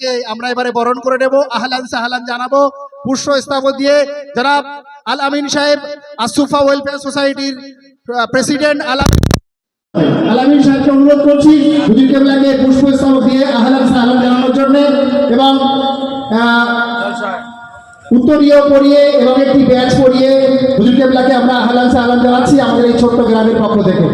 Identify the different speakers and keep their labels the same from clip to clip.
Speaker 1: কেবলাকে আমরা এবারে বরণ করে নেব। আহলান সাহলান জানাব। পুষ্প স্থাপন দিয়ে জনাব আল আমিন সাহেব আসুফা ওয়েলফেয়ার সোসাইটির প্রেসিডেন্ট আল আলামিন সাহেবকে অনুরোধ করছি হুজুর কেবলাকে পুষ্প স্তবক দিয়ে আহলান সাহলান জানানোর জন্য এবং আহ, উত্তরীয় পরিয়ে এবং একটি ব্যাচ পরিয়ে হুজুর কেবলাকে আমরা আহলান সাহলান জানাচ্ছি। আমাদের এই ছোট্ট গ্রামের পক্ষ থেকে।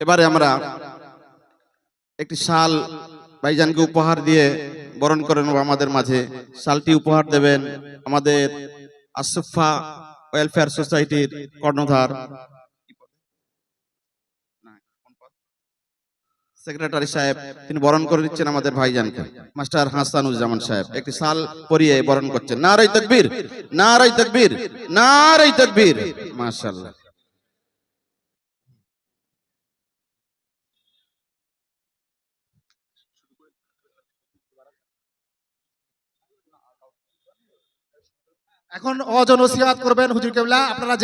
Speaker 2: এবারে আমরা একটি শাল ভাইজানকে উপহার দিয়ে বরণ করে নেব আমাদের মাঝে। শালটি উপহার দেবেন আমাদের আসফা ওয়েলফেয়ার সোসাইটির কর্ণধার সেক্রেটারি সাহেব, তিনি বরণ করে দিচ্ছেন আমাদের ভাইজানকে। মাস্টার হাসানুজ্জামান সাহেব, একটি শাল পরিয়ে বরণ করছেন। নারাই তকবীর নারাই তকবীর নারাই তকবীর। মাশাআল্লাহ।
Speaker 1: এখন অজন ওসিয়াত করবেন হুজুর কেবলা, আপনারা